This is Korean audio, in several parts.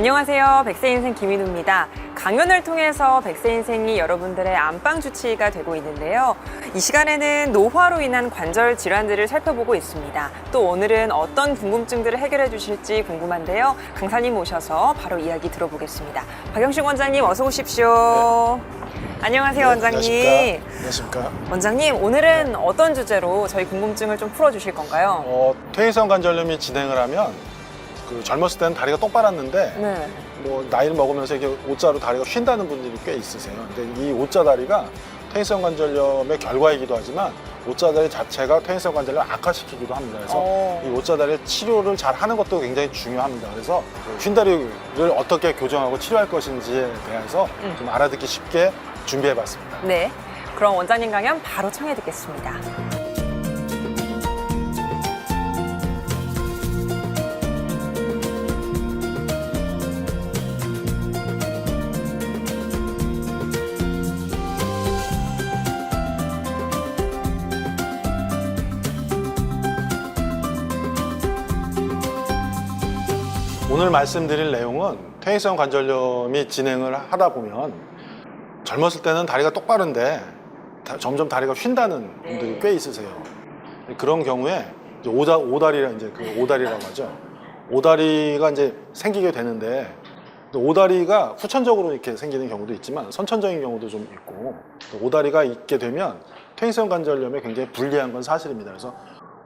안녕하세요. 백세인생 김인우입니다. 강연을 통해서 백세인생이 여러분들의 안방 주치의가 되고 있는데요. 이 시간에는 노화로 인한 관절 질환들을 살펴보고 있습니다. 또 오늘은 어떤 궁금증들을 해결해 주실지 궁금한데요. 강사님 모셔서 바로 이야기 들어보겠습니다. 박영식 원장님 어서 오십시오. 안녕하세요, 원장님. 네, 안녕하십니까. 안녕하십니까. 원장님, 오늘은 어떤 주제로 저희 궁금증을 좀 풀어주실 건가요? 어, 퇴행성 관절염이 진행을 하면 그 젊었을 때는 다리가 똑바랐는데 네. 뭐 나이를 먹으면서 이게 옷자로 다리가 휜다는 분들이 꽤 있으세요. 근데 이 옷자 다리가 퇴행성 관절염의 결과이기도 하지만 옷자 다리 자체가 퇴행성 관절염을 악화시키기도 합니다. 그래서 어. 이 옷자 다리 치료를 잘 하는 것도 굉장히 중요합니다. 그래서 그 휜다리를 어떻게 교정하고 치료할 것인지에 대해서 음. 좀 알아듣기 쉽게 준비해봤습니다. 네. 그럼 원장님 강연 바로 청해 듣겠습니다. 오늘 말씀드릴 내용은 퇴행성 관절염이 진행을 하다 보면 젊었을 때는 다리가 똑바른데 다- 점점 다리가 휜다는 분들이 꽤 있으세요. 그런 경우에 이제 오다, 오다리라 이제 그 오다리라고 하죠. 오다리가 이제 생기게 되는데 오다리가 후천적으로 이렇게 생기는 경우도 있지만 선천적인 경우도 좀 있고 또 오다리가 있게 되면 퇴행성 관절염에 굉장히 불리한 건 사실입니다. 그래서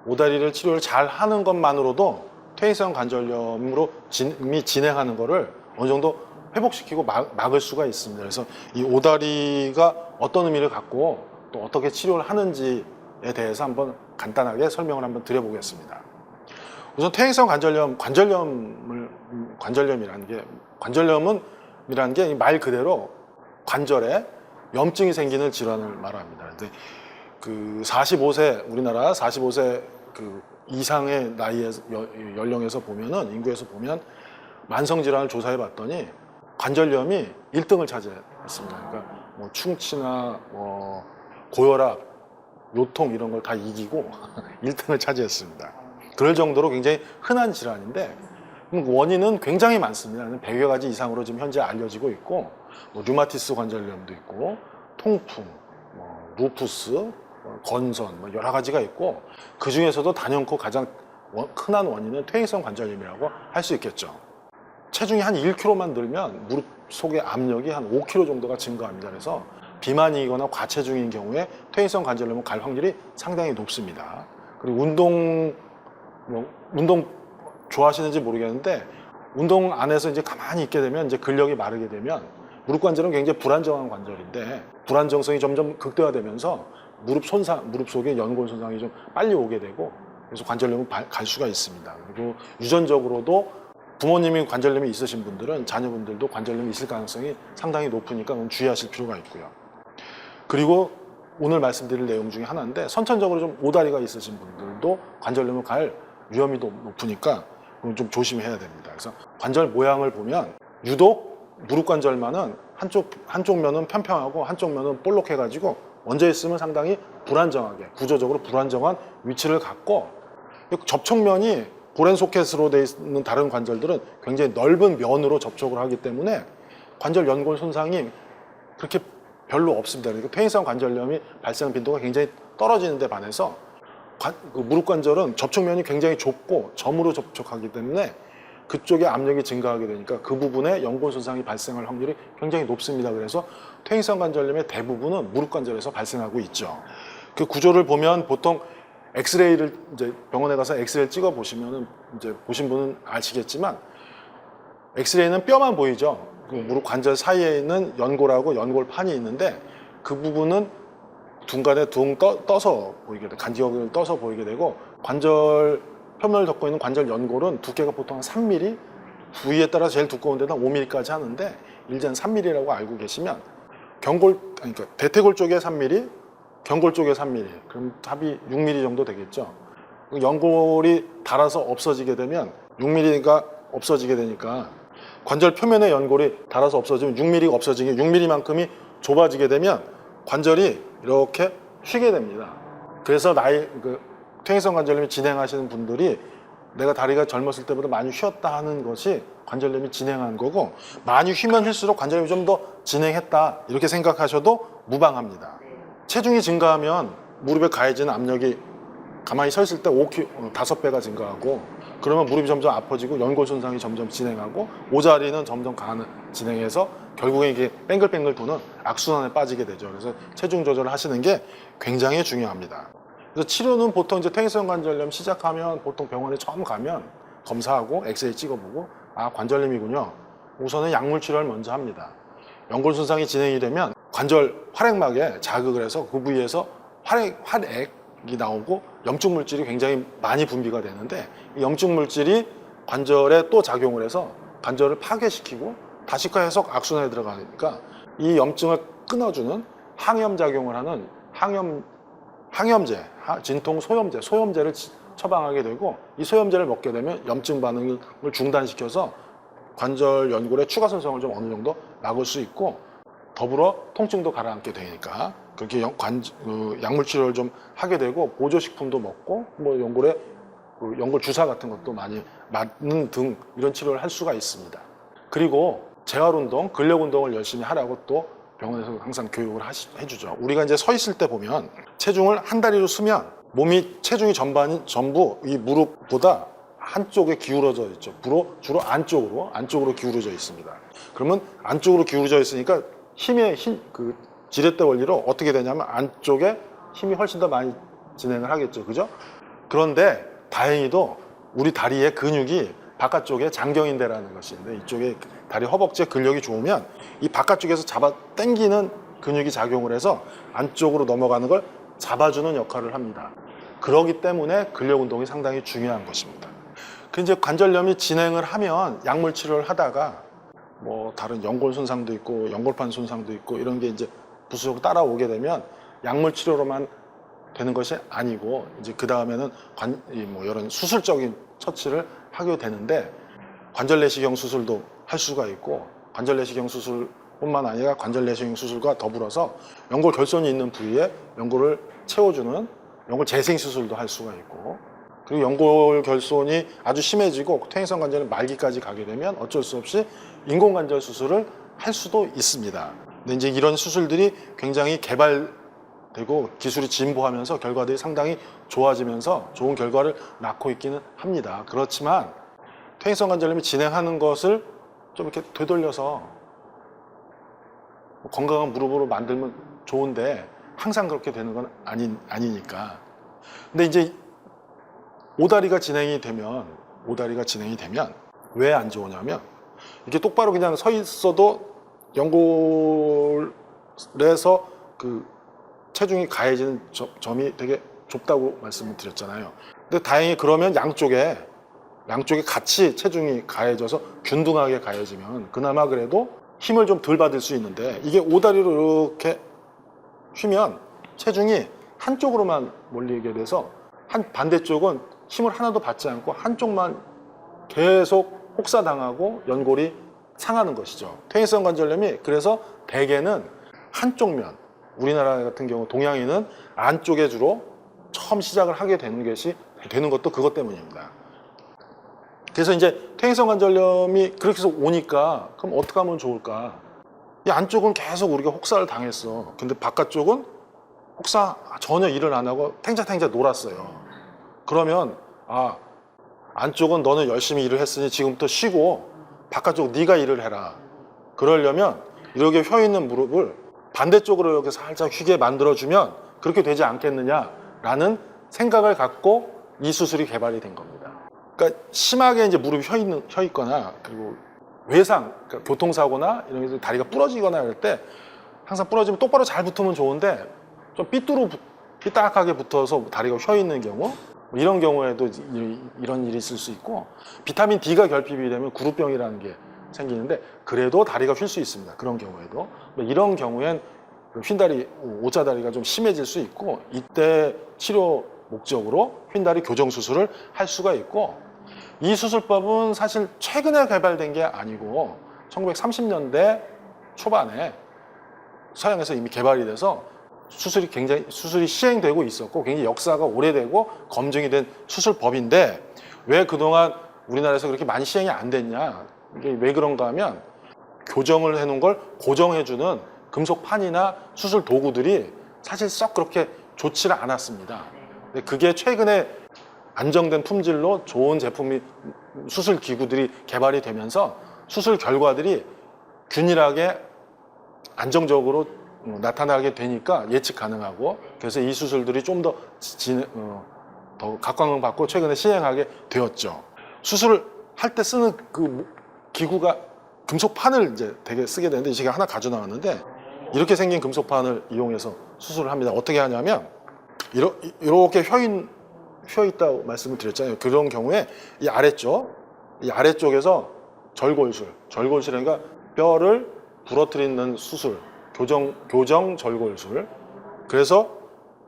오다리를 치료를 잘 하는 것만으로도 퇴행성 관절염으로 진, 이 진행하는 거를 어느 정도 회복시키고 막, 막을 수가 있습니다. 그래서 이 오다리가 어떤 의미를 갖고 또 어떻게 치료를 하는지에 대해서 한번 간단하게 설명을 한번 드려보겠습니다. 우선 퇴행성 관절염, 관절염을 음, 관절염이라는 게 관절염은 이라는 게 말 그대로 관절에 염증이 생기는 질환을 말합니다. 근데 그 45세 우리나라 45세 그 이상의 나이의 여- 연령에서 보면은 인구에서 보면 만성 질환을 조사해 봤더니 관절염이 1등을 차지했습니다. 그러니까 뭐 충치나 뭐 고혈압, 요통 이런 걸 다 이기고 1등을 차지했습니다. 그럴 정도로 굉장히 흔한 질환인데 음, 원인은 굉장히 많습니다. 100여 가지 이상으로 지금 현재 알려지고 있고 뭐 류마티스 관절염도 있고 통풍, 뭐 루푸스, 뭐 건선 뭐 여러 가지가 있고 그 중에서도 단연코 가장 원- 흔한 원인은 퇴행성 관절염이라고 할 수 있겠죠. 체중이 한 1kg만 늘면 무릎 속의 압력이 한 5kg 정도가 증가합니다. 그래서 비만이거나 과체중인 경우에 퇴행성 관절염을 갈 확률이 상당히 높습니다. 그리고 운동 뭐 운동 좋아하시는지 모르겠는데 운동 안에서 이제 가만히 있게 되면 이제 근력이 마르게 되면 무릎 관절은 굉장히 불안정한 관절인데 불안정성이 점점 극대화되면서 무릎 손상, 무릎 속에 연골 손상이 좀 빨리 오게 되고 그래서 관절염은 발- 갈 수가 있습니다. 그리고 유전적으로도 부모님이 관절염이 있으신 분들은 자녀분들도 관절염이 있을 가능성이 상당히 높으니까 주의하실 필요가 있고요. 그리고 오늘 말씀드릴 내용 중에 하나인데 선천적으로 좀 오다리가 있으신 분들도 관절염을 갈 위험이 도 높으니까 좀 조심해야 됩니다. 그래서 관절 모양을 보면 유독 무릎 관절만은 한쪽 한쪽 면은 평평하고 한쪽 면은 볼록해가지고 얹어 있으면 상당히 불안정하게 구조적으로 불안정한 위치를 갖고 접촉면이 고렌 소켓으로 되어 있는 다른 관절들은 굉장히 넓은 면으로 접촉을 하기 때문에 관절 연골 손상이 그렇게 별로 없습니다. 그러니까 퇴행성 관절염이 발생 빈도가 굉장히 떨어지는 데 반해서 관- 그 무릎 관절은 접촉면이 굉장히 좁고 점으로 접촉하기 때문에 그쪽에 압력이 증가하게 되니까 그 부분에 연골 손상이 발생할 확률이 굉장히 높습니다. 그래서 퇴행성 관절염의 대부분은 무릎 관절에서 발생하고 있죠. 그 구조를 보면 보통 엑스레이를 이제 병원에 가서 엑스레이를 찍어 보시면은 이제 보신 분은 아시겠지만 엑스레이는 뼈만 보이죠. 그 무릎 관절 사이에 있는 연골하고 연골판이 있는데 그 부분은 둔간에 둥 떠, 떠서 보이게 돼 간지역을 떠서 보이게 되고 관절 표면을 덮고 있는 관절 연골은 두께가 보통 한 3mm 부위에 따라 제일 두꺼운 데는 5mm까지 하는데 일전 3mm라고 알고 계시면 경골 그러니까 대퇴골 쪽에 3mm 경골 쪽에 3mm 그럼 합이 6mm 정도 되겠죠 그 연골이 닳아서 없어지게 되면 6mm가 없어지게 되니까 관절 표면의 연골이 닳아서 없어지면 6mm가 없어지게 6mm만큼이 좁아지게 되면 관절이 이렇게 휘게 됩니다. 그래서 나이 그 퇴행성 관절염이 진행하시는 분들이 내가 다리가 젊었을 때보다 많이 휘었다 하는 것이 관절염이 진행한 거고 많이 휘면 휠수록 관절염이 좀 더 진행했다 이렇게 생각하셔도 무방합니다. 체중이 증가하면 무릎에 가해지는 압력이 가만히 서 있을 때 5kg, 5배가 증가하고 그러면 무릎이 점점 아파지고 연골 손상이 점점 진행하고 오자리는 점점 가는 진행해서 결국에 이게 뱅글뱅글 도는 악순환에 빠지게 되죠. 그래서 체중 조절을 하시는 게 굉장히 중요합니다. 그래서 치료는 보통 이제 퇴행성 관절염 시작하면 보통 병원에 처음 가면 검사하고 엑스레이 찍어보고 아 관절염이군요. 우선은 약물 치료를 먼저 합니다. 연골 손상이 진행이 되면 관절 활액막에 자극을 해서 그 부위에서 활액, 활액이 나오고 염증 물질이 굉장히 많이 분비가 되는데 이 염증 물질이 관절에 또 작용을 해서 관절을 파괴시키고 다시 계속 악순환에 들어가니까 이 염증을 끊어주는 항염 작용을 하는 항염 항염제, 하- 진통 소염제, 소염제를 치- 처방하게 되고 이 소염제를 먹게 되면 염증 반응을 중단시켜서 관절 연골의 추가 손상을 좀 어느 정도 막을 수 있고 더불어 통증도 가라앉게 되니까 그렇게 연- 관, 그 약물 치료를 좀 하게 되고 보조식품도 먹고 뭐 연골에 그 연골 주사 같은 것도 많이 맞는 등 이런 치료를 할 수가 있습니다. 그리고 재활 운동, 근력 운동을 열심히 하라고 또 병원에서 항상 교육을 하시, 해주죠. 우리가 이제 서 있을 때 보면 체중을 한 다리로 쓰면 몸이 체중이 전반이 전부 이 무릎보다 한쪽에 기울어져 있죠. 주로, 주로 안쪽으로, 안쪽으로 기울어져 있습니다. 그러면 안쪽으로 기울어져 있으니까 힘의 힘, 그 지렛대 원리로 어떻게 되냐면 안쪽에 힘이 훨씬 더 많이 진행을 하겠죠. 그죠? 그런데 다행히도 우리 다리의 근육이 바깥쪽에 장경인대라는 있는데 이쪽에 다리 허벅지에 근력이 좋으면 이 바깥쪽에서 잡아 당기는 근육이 작용을 해서 안쪽으로 넘어가는 걸 잡아주는 역할을 합니다. 그러기 때문에 근력 운동이 상당히 중요한 것입니다. 그 이제 관절염이 진행을 하면 약물 치료를 하다가 뭐 다른 연골 손상도 있고 연골판 손상도 있고 이런 게 이제 부수적 따라오게 되면 약물 치료로만 되는 것이 아니고 이제 그 다음에는 관, 이뭐 이런 수술적인 처치를 하게 되는데 관절 내시경 수술도 할 수가 있고 관절 내시경 수술뿐만 아니라 관절 내시경 수술과 더불어서 연골 결손이 있는 부위에 연골을 채워주는 연골 재생 수술도 할 수가 있고 그리고 연골 결손이 아주 심해지고 퇴행성 관절이 말기까지 가게 되면 어쩔 수 없이 인공 관절 수술을 할 수도 있습니다. 근데 이제 이런 수술들이 굉장히 개발되고 기술이 진보하면서 결과들이 상당히 좋아지면서 좋은 결과를 낳고 있기는 합니다. 그렇지만 퇴행성 관절염이 진행하는 것을 좀 이렇게 되돌려서 건강한 무릎으로 만들면 좋은데 항상 그렇게 되는 건 아니, 아니니까. 근데 이제 오다리가 진행이 되면 오다리가 진행이 되면 왜 안 좋으냐면 이게 똑바로 그냥 서 있어도 연골에서 그 체중이 가해지는 저- 점이 되게 좁다고 말씀을 드렸잖아요. 근데 다행히 그러면 양쪽에 양쪽에 같이 체중이 가해져서 균등하게 가해지면 그나마 그래도 힘을 좀 덜 받을 수 있는데 이게 오다리로 이렇게 휘면 체중이 한쪽으로만 몰리게 돼서 한 반대쪽은 힘을 하나도 받지 않고 한쪽만 계속 혹사당하고 연골이 상하는 것이죠. 퇴행성 관절염이 그래서 대개는 한쪽 면, 우리나라 같은 경우 동양인은 안쪽에 주로 처음 시작을 하게 되는 것이 되는 것도 그것 때문입니다. 그래서 이제 퇴행성 관절염이 그렇게 해서 오니까 그럼 어떻게 하면 좋을까? 이 안쪽은 계속 우리가 혹사를 당했어. 근데 바깥쪽은 혹사 전혀 일을 안 하고 탱자탱자 놀았어요. 그러면 아 안쪽은 너는 열심히 일을 했으니 지금부터 쉬고 바깥쪽 네가 일을 해라. 그러려면 이렇게 휘어 있는 무릎을 반대쪽으로 이렇게 살짝 휘게 만들어주면 그렇게 되지 않겠느냐라는 생각을 갖고 이 수술이 개발이 된 겁니다. 그러니까 심하게 이제 무릎이 휘어 있는 휘어 있거나 그리고 외상, 그러니까 교통사고나 이런 게 다리가 부러지거나 이럴 때 항상 부러지면 똑바로 잘 붙으면 좋은데 좀 삐뚤어 붙- 삐딱하게 붙어서 다리가 휘어 있는 경우 뭐 이런 경우에도 이- 이런 일이 있을 수 있고 비타민 D가 결핍이 되면 구루병이라는 게 생기는데 그래도 다리가 휠 수 있습니다. 그런 경우에도 뭐 이런 경우엔 그 휜다리 오자다리가 좀 심해질 수 있고 이때 치료 목적으로 휜다리 교정 수술을 할 수가 있고 이 수술법은 사실 최근에 개발된 게 아니고 1930년대 초반에 서양에서 이미 개발이 돼서 수술이 굉장히 수술이 시행되고 있었고 굉장히 역사가 오래되고 검증이 된 수술법인데 왜 그동안 우리나라에서 그렇게 많이 시행이 안 됐냐? 이게 왜 그런가 하면 교정을 해놓은 걸 고정해주는 금속판이나 수술 도구들이 사실 썩 그렇게 좋지를 않았습니다. 근데 그게 최근에 안정된 품질로 좋은 제품이 수술 기구들이 개발이 되면서 수술 결과들이 균일하게 안정적으로 어, 나타나게 되니까 예측 가능하고 그래서 이 수술들이 좀더 어, 더 각광을 받고 최근에 시행하게 되었죠. 수술을 할 때 쓰는 그 기구가 금속판을 이제 되게 쓰게 되는데 제가 하나 가져 나왔는데 이렇게 생긴 금속판을 이용해서 수술을 합니다. 어떻게 하냐면 이렇게 휘어인 휘어 있다고 말씀을 드렸잖아요. 그런 경우에 이 아래쪽 이 아래쪽에서 절골술, 절골술이니까 뼈를 부러뜨리는 수술, 교정 교정 절골술. 그래서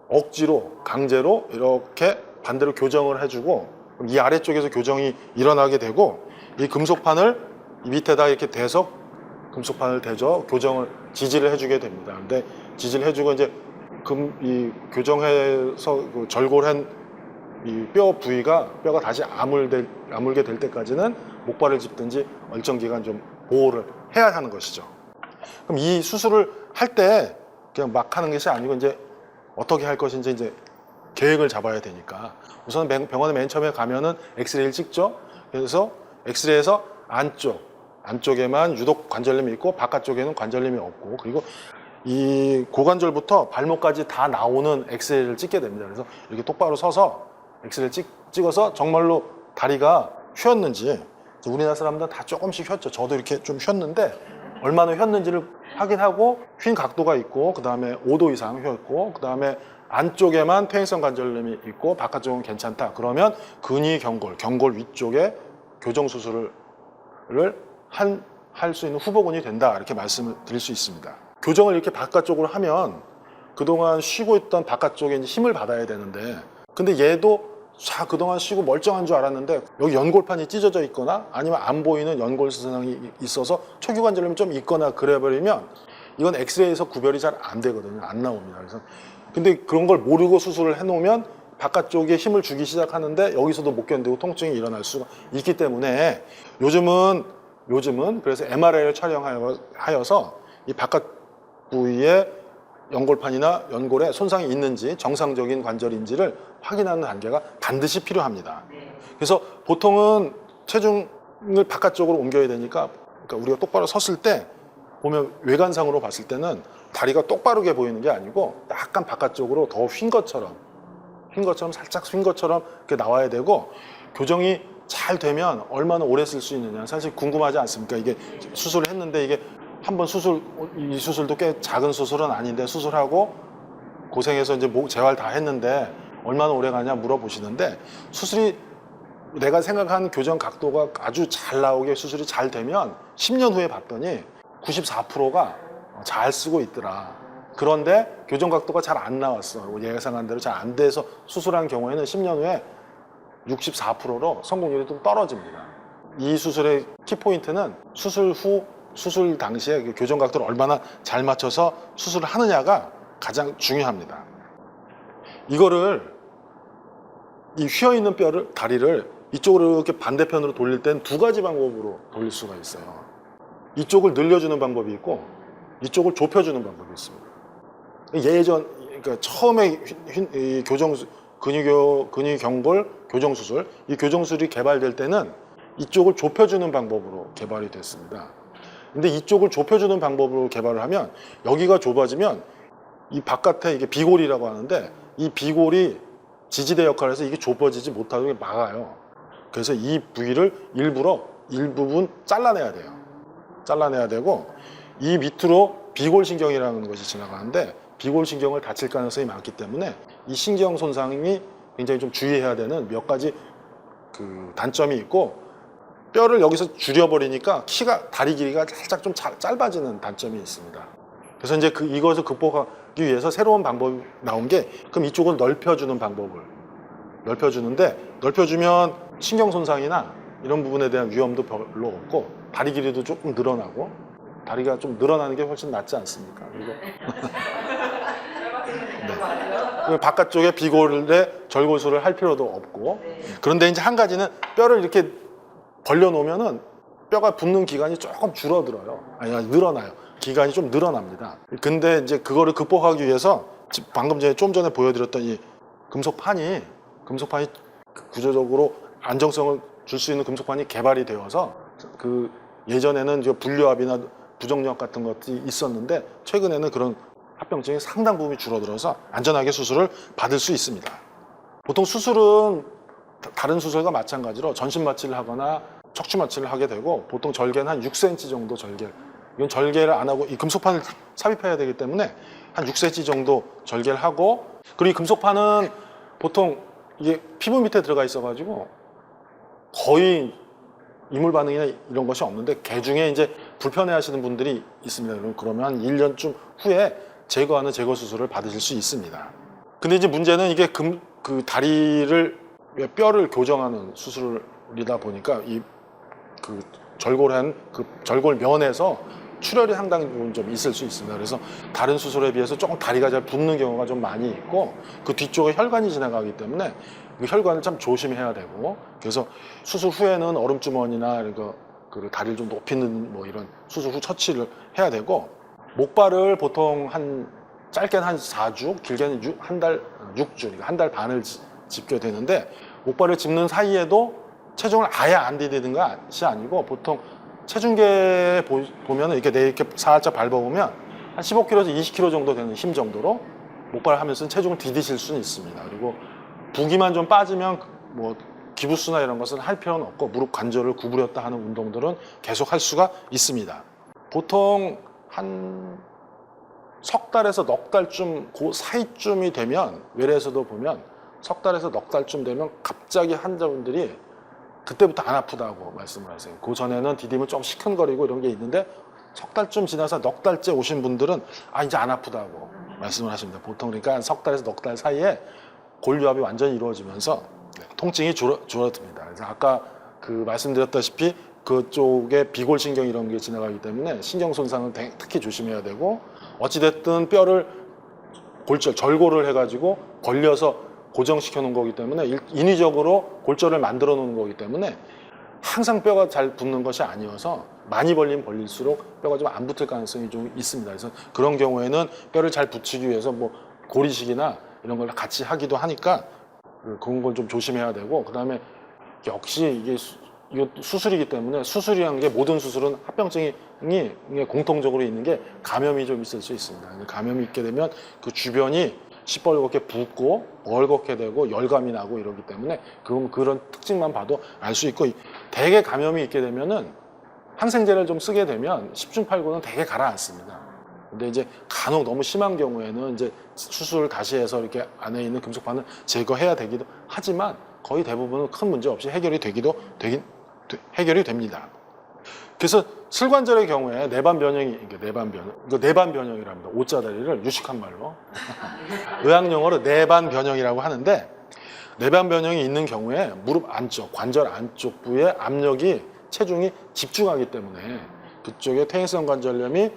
억지로 강제로 이렇게 반대로 교정을 해주고 이 아래쪽에서 교정이 일어나게 되고 이 금속판을 이 밑에다 이렇게 대서 금속판을 대줘 교정을 지지를 해주게 됩니다. 근데 지지를 해주고 이제 금 이 교정해서 그 절골한 이 뼈 부위가 뼈가 다시 아물될, 아물게 될 때까지는 목발을 짚든지 얼정 기간 좀 보호를 해야 하는 것이죠. 그럼 이 수술을 할 때 그냥 막 하는 것이 아니고 이제 어떻게 할 것인지 이제 계획을 잡아야 되니까 우선 은 병원에 맨 처음에 가면은 엑스레이를 찍죠. 그래서 엑스레이에서 안쪽 안쪽에만 유독 관절염이 있고 바깥쪽에는 관절염이 없고 그리고 이 고관절부터 발목까지 다 나오는 엑스레이를 찍게 됩니다. 그래서 이렇게 똑바로 서서 엑스레이를 찍, 찍어서 정말로 다리가 휘었는지 우리나라 사람들은 다 조금씩 휘었죠. 저도 이렇게 좀 휘었는데 얼마나 휘었는지를 확인하고 휜 각도가 있고 그 다음에 5도 이상 휘었고 그 다음에 안쪽에만 퇴행성 관절염이 있고 바깥쪽은 괜찮다. 그러면 근위 경골, 경골 위쪽에 교정 수술을 한 할 수 있는 후보군이 된다 이렇게 말씀을 드릴 수 있습니다. 교정을 이렇게 바깥쪽으로 하면 그동안 쉬고 있던 바깥쪽에 힘을 받아야 되는데 근데 얘도 자 그동안 쉬고 멀쩡한 줄 알았는데 여기 연골판이 찢어져 있거나 아니면 안 보이는 연골 수상이 있어서 초기관절염이 좀 있거나 그래버리면 이건 엑스레이에서 구별이 잘 안 되거든요. 안 나옵니다. 그래서 근데 그런 걸 모르고 수술을 해놓으면 바깥쪽에 힘을 주기 시작하는데 여기서도 못 견디고 통증이 일어날 수가 있기 때문에 요즘은 요즘은 그래서 MRI를 촬영하여서 이 바깥 부위에 연골판이나 연골에 손상이 있는지 정상적인 관절인지를 확인하는 단계가 반드시 필요합니다. 그래서 보통은 체중을 바깥쪽으로 옮겨야 되니까 그러니까 우리가 똑바로 섰을 때 보면 외관상으로 봤을 때는 다리가 똑바르게 보이는 게 아니고 약간 바깥쪽으로 더 휜 것처럼 휜 것처럼 살짝 휜 것처럼 이렇게 나와야 되고 교정이 잘 되면 얼마나 오래 쓸 수 있느냐 사실 궁금하지 않습니까? 이게 수술을 했는데 이게 한 번 수술 이 수술도 꽤 작은 수술은 아닌데 수술하고 고생해서 이제 목 재활 다 했는데 얼마나 오래 가냐 물어보시는데 수술이 내가 생각한 교정 각도가 아주 잘 나오게 수술이 잘 되면 10년 후에 봤더니 94%가 잘 쓰고 있더라. 그런데 교정 각도가 잘 안 나왔어. 예상한 대로 잘 안 돼서 수술한 경우에는 10년 후에 64%로 성공률이 좀 떨어집니다. 이 수술의 키포인트는 수술 후, 수술 당시에 그 교정 각도를 얼마나 잘 맞춰서 수술을 하느냐가 가장 중요합니다. 이거를 이 휘어 있는 뼈를 다리를 이쪽으로 이렇게 반대편으로 돌릴 땐 두 가지 방법으로 돌릴 수가 있어요. 이쪽을 늘려주는 방법이 있고 이쪽을 좁혀주는 방법이 있습니다. 예전 그러니까 처음에 휘- 이 교정 근육 경골 교정 수술 이 교정 수술이 개발될 때는 이쪽을 좁혀주는 방법으로 개발이 됐습니다. 근데 이쪽을 좁혀주는 방법으로 개발을 하면 여기가 좁아지면 이 바깥에 이게 비골이라고 하는데 이 비골이 지지대 역할을 해서 이게 좁아지지 못하게 막아요. 그래서 이 부위를 일부러 일부분 잘라내야 돼요. 잘라내야 되고 이 밑으로 비골신경이라는 것이 지나가는데 비골신경을 다칠 가능성이 많기 때문에 이 신경 손상이 굉장히 좀 주의해야 되는 몇 가지 그 단점이 있고 뼈를 여기서 줄여버리니까 키가 다리 길이가 살짝 좀 자- 짧아지는 단점이 있습니다. 그래서 이제 그 이것을 극복하기 위해서 새로운 방법이 나온 게 그럼 이쪽을 넓혀주는 방법을 넓혀주는데 넓혀주면 신경 손상이나 이런 부분에 대한 위험도 별로 없고 다리 길이도 조금 늘어나고 다리가 좀 늘어나는 게 훨씬 낫지 않습니까? 그리고 그 바깥쪽에 비골에 절골수를 할 필요도 없고 그런데 이제 한 가지는 뼈를 이렇게 벌려 놓으면은 뼈가 붙는 기간이 조금 줄어들어요. 아니, 늘어나요. 기간이 좀 늘어납니다. 근데 이제 그거를 극복하기 위해서 지- 방금 전에 좀 전에 보여드렸던 이 금속판이 금속판이 구조적으로 안정성을 줄 수 있는 금속판이 개발이 되어서 그 예전에는 분류압이나 부정력 같은 것들이 있었는데 최근에는 그런 합병증이 상당 부분이 줄어들어서 안전하게 수술을 받을 수 있습니다. 보통 수술은 다- 다른 수술과 마찬가지로 전신 마취를 하거나 척추 마취를 하게 되고 보통 절개는 한 6cm 정도 절개. 이건 절개를 안 하고 이 금속판을 삽입해야 되기 때문에 한 6cm 정도 절개를 하고 그리고 이 금속판은 보통 이게 피부 밑에 들어가 있어가지고 거의 이물 반응이나 이런 것이 없는데 개 중에 이제 불편해 하시는 분들이 있습니다. 그러면 한 1년쯤 후에 제거하는 제거 수술을 받으실 수 있습니다. 근데 이제 문제는 이게 금, 그 다리를 뼈를 교정하는 수술이다 보니까 이 그 절골한 그 절골 면에서 출혈이 상당히 좀 있을 수 있습니다. 그래서 다른 수술에 비해서 조금 다리가 잘 붓는 경우가 좀 많이 있고 그 뒤쪽에 혈관이 지나가기 때문에 그 혈관을 참 조심해야 되고 그래서 수술 후에는 얼음 주머니나 이거 그 다리를 좀 높이는 뭐 이런 수술 후 처치를 해야 되고 목발을 보통 한 짧게는 한 4주, 길게는 한 달 6주, 그러니까 한 달 반을 지- 짚게 되는데 목발을 짚는 사이에도 체중을 아예 안 디디는 것이 아니고 보통 체중계 보- 보면은 이렇게 내 이렇게 살짝 밟아보면 한 15kg에서 20kg 정도 되는 힘 정도로 목발을 하면서 체중을 디디실 수는 있습니다. 그리고 부기만 좀 빠지면 뭐 기부스나 이런 것은 할 필요는 없고 무릎 관절을 구부렸다 하는 운동들은 계속 할 수가 있습니다. 보통 한 석 달에서 넉 달쯤 그 사이쯤이 되면 외래에서도 보면 석 달에서 넉 달쯤 되면 갑자기 환자분들이 그때부터 안 아프다고 말씀을 하세요. 그 전에는 디딤은 좀 시큰거리고 이런 게 있는데 석 달쯤 지나서 넉 달째 오신 분들은 아 이제 안 아프다고 말씀을 하십니다. 보통 그러니까 석 달에서 넉 달 사이에 골유압이 완전히 이루어지면서 네, 통증이 줄어, 줄어듭니다. 그래서 아까 그 말씀드렸다시피 그쪽에 비골신경 이런 게 지나가기 때문에 신경 손상은 대- 특히 조심해야 되고 어찌됐든 뼈를 골절, 절골을 해가지고 벌려서 고정시켜 놓은 거기 때문에 일- 인위적으로 골절을 만들어 놓은 거기 때문에 항상 뼈가 잘 붙는 것이 아니어서 많이 벌리면 벌릴수록 뼈가 좀 안 붙을 가능성이 좀 있습니다. 그래서 그런 경우에는 뼈를 잘 붙이기 위해서 뭐 고리식이나 이런 걸 같이 하기도 하니까 그- 그런 걸 좀 조심해야 되고 그다음에 역시 이게 수술이기 때문에 수술이라는 게 모든 수술은 합병증이 공통적으로 있는 게 감염이 좀 있을 수 있습니다. 감염이 있게 되면 그 주변이 시뻘겋게 붓고 벌겋게 되고 열감이 나고 이러기 때문에 그건 그런 특징만 봐도 알 수 있고 대개 감염이 있게 되면은 항생제를 좀 쓰게 되면 10중 8구는 되게 가라앉습니다. 근데 이제 간혹 너무 심한 경우에는 이제 수술을 다시 해서 이렇게 안에 있는 금속판을 제거해야 되기도 하지만 거의 대부분은 큰 문제 없이 해결이 되기도 되긴 되- 해결이 됩니다. 그래서 슬관절의 경우에 내반 변형이 이게 내반 변형, 이거 내반 변형이랍니다. 오자 다리를 유식한 말로 의학 용어로 내반 변형이라고 하는데 내반 변형이 있는 경우에 무릎 안쪽, 관절 안쪽 부에 압력이 체중이 집중하기 때문에 그쪽에 퇴행성 관절염이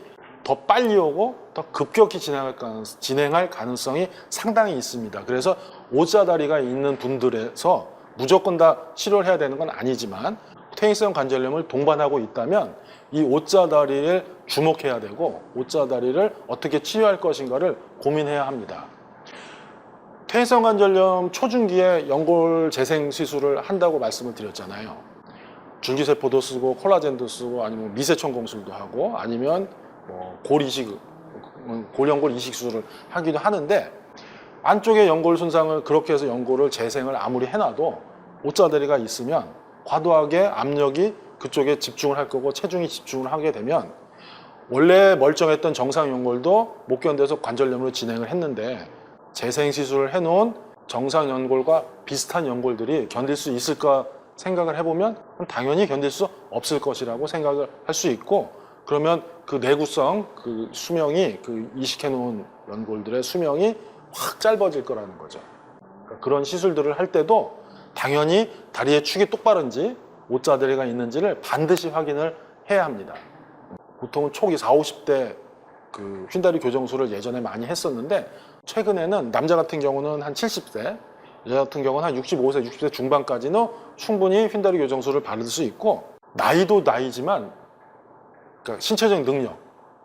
더 빨리 오고 더 급격히 진행할, 가능, 진행할 가능성이 상당히 있습니다. 그래서 오자다리가 있는 분들에서 무조건 다 치료를 해야 되는 건 아니지만 퇴행성 관절염을 동반하고 있다면 이 오자다리를 주목해야 되고 오자다리를 어떻게 치료할 것인가를 고민해야 합니다. 퇴행성 관절염 초중기에 연골 재생 시술을 한다고 말씀을 드렸잖아요. 줄기세포도 쓰고 콜라겐도 쓰고 아니면 미세청 검술도 하고 아니면 뭐 골이식 골연골 이식 수술을 하기도 하는데 안쪽에 연골 손상을 그렇게 해서 연골을 재생을 아무리 해놔도 오자다리가 있으면 과도하게 압력이 그쪽에 집중을 할 거고 체중이 집중을 하게 되면 원래 멀쩡했던 정상 연골도 못 견뎌서 관절염으로 진행을 했는데 재생 시술을 해놓은 정상 연골과 비슷한 연골들이 견딜 수 있을까 생각을 해보면 당연히 견딜 수 없을 것이라고 생각을 할 수 있고 그러면 그 내구성 그 수명이 그 이식해 놓은 연골들의 수명이 확 짧아질 거라는 거죠. 그러니까 그런 시술들을 할 때도 당연히 다리의 축이 똑바른지 오자다리가 있는지를 반드시 확인을 해야 합니다. 보통은 초기 4, 50대 그 휜다리 교정술을 예전에 많이 했었는데 최근에는 남자 같은 경우는 한 70세, 여자 같은 경우는 한 65세, 60세 중반까지는 충분히 휜다리 교정술을 받을 수 있고 나이도 나이지만 그러니까 신체적 능력,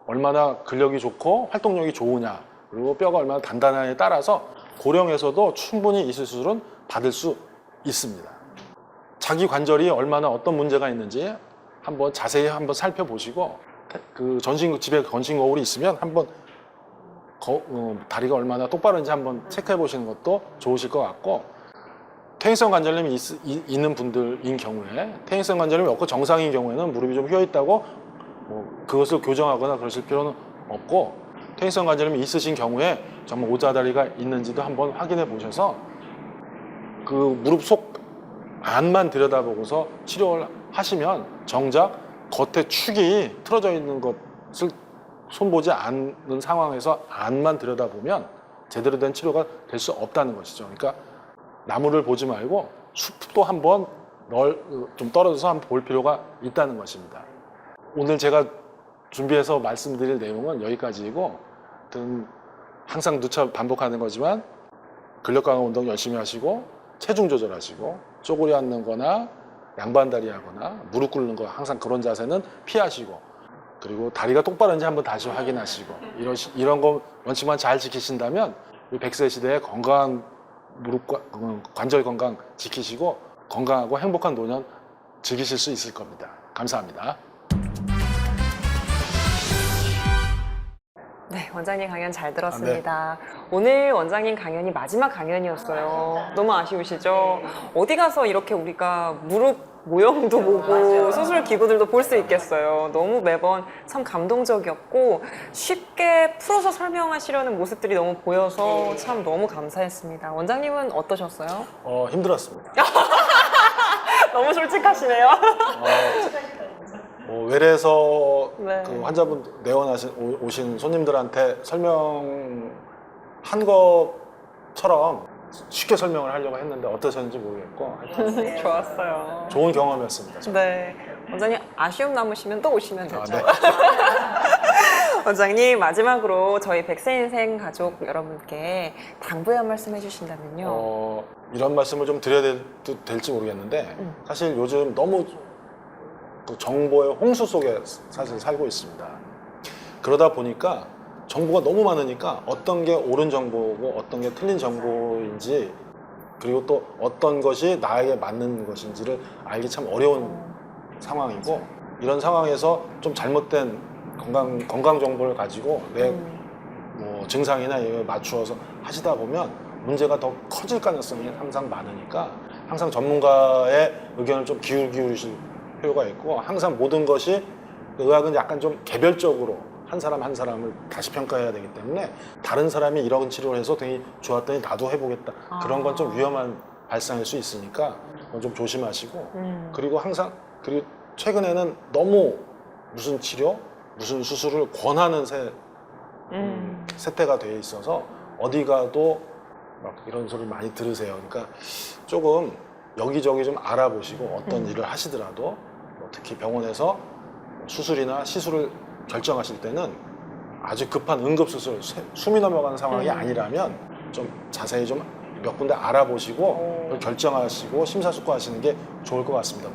얼마나 근력이 좋고 활동력이 좋으냐, 그리고 뼈가 얼마나 단단하냐에 따라서 고령에서도 충분히 이 수술은 받을 수 있습니다. 자기 관절이 얼마나 어떤 문제가 있는지 한번 자세히 한번 살펴보시고 그 전신 집에 건신 거울이 있으면 한번 거- 어, 다리가 얼마나 똑바른지 한번 체크해 보시는 것도 좋으실 것 같고 퇴행성 관절염이 있, 는 분들인 경우에 퇴행성 관절염이 없고 정상인 경우에는 무릎이 좀 휘어 있다고 뭐 그것을 교정하거나 그러실 필요는 없고 퇴행성 관절염이 있으신 경우에 정말 오자다리가 있는지도 한번 확인해 보셔서 그 무릎 속 안만 들여다보고서 치료를 하시면 정작 겉에 축이 틀어져 있는 것을 손보지 않는 상황에서 안만 들여다보면 제대로 된 치료가 될 수 없다는 것이죠. 그러니까 나무를 보지 말고 숲도 한번 널, 좀 떨어져서 한번 볼 필요가 있다는 것입니다. 오늘 제가 준비해서 말씀드릴 내용은 여기까지이고, 항상 누차 반복하는 거지만 근력 강화 운동 열심히 하시고 체중 조절하시고 쪼그려 앉는 거나 양반다리 하거나 무릎 꿇는 거 항상 그런 자세는 피하시고 그리고 다리가 똑바른지 한번 다시 확인하시고 이런 이런 거 원칙만 잘 지키신다면 우리 100세 시대에 건강한 무릎 과- 어, 관절 건강 지키시고 건강하고 행복한 노년 즐기실 수 있을 겁니다. 감사합니다. 네, 원장님 강연 잘 들었습니다. 오늘 원장님 강연이 마지막 강연이었어요. 너무 아쉬우시죠? 어디 가서 이렇게 우리가 무릎 모형도 보고 수술 기구들도 볼 수 있겠어요. 너무 매번 참 감동적이었고 쉽게 풀어서 설명하시려는 모습들이 너무 보여서 참 너무 감사했습니다. 원장님은 어떠셨어요? 어, 힘들었습니다. 너무 솔직하시네요. 어, 뭐 외래에서 네. 그 환자분 내원하신 오- 오신 손님들한테 설명한 것처럼 쉽게 설명을 하려고 했는데 어떠셨는지 모르겠고 하여튼 좋았어요. 좋은 경험이었습니다. 네. 원장님 아쉬움 남으시면 또 오시면 되죠. 아, 네. 원장님 마지막으로 저희 백세 인생 가족 여러분께 당부의 한 말씀 해주신다면요. 어, 이런 말씀을 좀 드려야 될, 지 모르겠는데 음. 사실 요즘 너무 그 정보의 홍수 속에 사실 살고 있습니다. 그러다 보니까 정보가 너무 많으니까 어떤 게 옳은 정보고 어떤 게 틀린 정보인지 그리고 또 어떤 것이 나에게 맞는 것인지를 알기 참 어려운 상황이고 이런 상황에서 좀 잘못된 건강 건강 정보를 가지고 내 음, 뭐 증상이나 이걸 맞추어서 하시다 보면 문제가 더 커질 가능성이 항상 많으니까 항상 전문가의 의견을 좀 기울 기울이실 필요가 있고 항상 모든 것이 의학은 약간 좀 개별적으로 한 사람 한 사람을 다시 평가해야 되기 때문에 다른 사람이 이런 치료를 해서 되게 좋았더니 나도 해보겠다 그런 건 좀 위험한 발상일 수 있으니까 그건 좀 조심하시고 음. 그리고 항상 그리고 최근에는 너무 무슨 치료 무슨 수술을 권하는 새 음. 세태가 되어 있어서 어디 가도 막 이런 소리 많이 들으세요. 그러니까 조금 여기저기 좀 알아보시고 어떤 음. 일을 하시더라도 뭐 특히 병원에서 수술이나 시술을 결정하실 때는 아주 급한 응급수술, 세- 숨이 넘어가는 상황이 음. 아니라면 좀 자세히 좀 몇 군데 알아보시고 오. 그걸 결정하시고 심사숙고하시는 게 좋을 것 같습니다.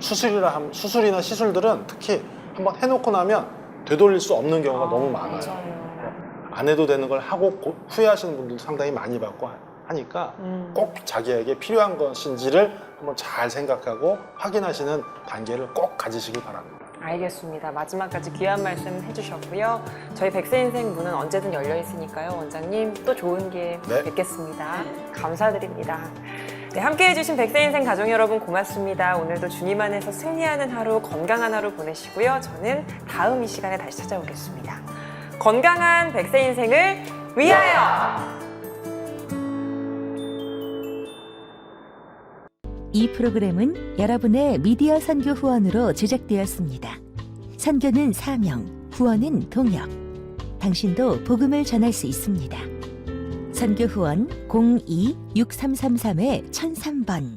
수술이나 함- 수술이나 시술들은 특히 한번 해놓고 나면 되돌릴 수 없는 경우가 너무 많아요. 맞아요. 안 해도 되는 걸 하고 고- 후회하시는 분들 상당히 많이 봤고 하- 하니까 음. 꼭 자기에게 필요한 것인지를 한번 잘 생각하고 확인하시는 단계를 꼭 가지시길 바랍니다. 알겠습니다. 마지막까지 귀한 말씀 해주셨고요. 저희 백세 인생 문은 언제든 열려 있으니까요. 원장님 또 좋은 기회 네. 뵙겠습니다. 감사드립니다. 네, 함께 해주신 백세 인생 가족 여러분 고맙습니다. 오늘도 주님 안에서 승리하는 하루, 건강한 하루 보내시고요. 저는 다음 이 시간에 다시 찾아오겠습니다. 건강한 백세 인생을 위하여! 이 프로그램은 여러분의 미디어 선교 후원으로 제작되었습니다. 선교는 사명, 후원은 동역. 당신도 복음을 전할 수 있습니다. 선교 후원 02-6333-1003번